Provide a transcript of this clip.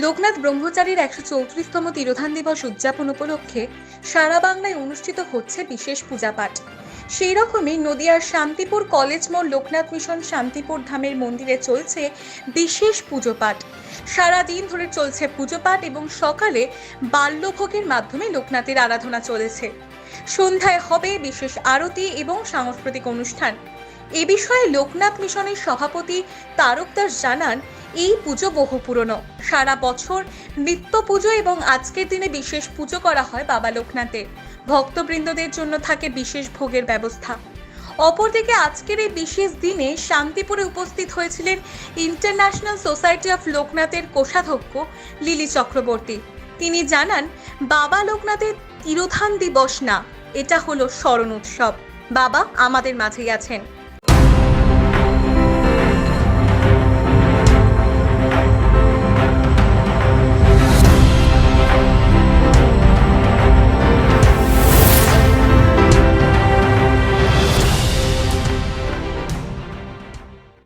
লোকনাথ ব্রহ্মচারীর একশো চৌত্রিশতম তিরোধান দিবস উদযাপন উপলক্ষে সারা বাংলায় অনুষ্ঠিত হচ্ছে বিশেষ পূজাপাঠ। সেই রকমই নদিয়ার শান্তিপুর কলেজ মোড় লোকনাথ মিশন শান্তিপুর ধামের মন্দিরে চলছে বিশেষ পুজো পাঠ সারাদিন ধরে চলছে পুজো পাঠ এবং সকালে বাল্যভোগের মাধ্যমে লোকনাথের আরাধনা চলেছে। সন্ধ্যায় হবে বিশেষ আরতি এবং সাংস্কৃতিক অনুষ্ঠান। এ বিষয়ে লোকনাথ মিশনের সভাপতি তারক দাস জানান এই পুজো বহু পুরনো। সারা বছর নিত্য পুজো এবং আজকের দিনে বিশেষ পুজো করা হয় বাবা লোকনাথের ভক্তবৃন্দদের জন্য থাকে বিশেষ ভোগের ব্যবস্থা। অপরদিকে আজকের এই বিশেষ দিনে শান্তিপুরে উপস্থিত হয়েছিলেন ইন্টারন্যাশনাল সোসাইটি অফ লোকনাথের কোষাধ্যক্ষ লিলি চক্রবর্তী। তিনি জানান, বাবা লোকনাথের তিরোধান দিবস না, এটা হলো স্মরণ উৎসব। বাবা আমাদের মাঝেই আছেন।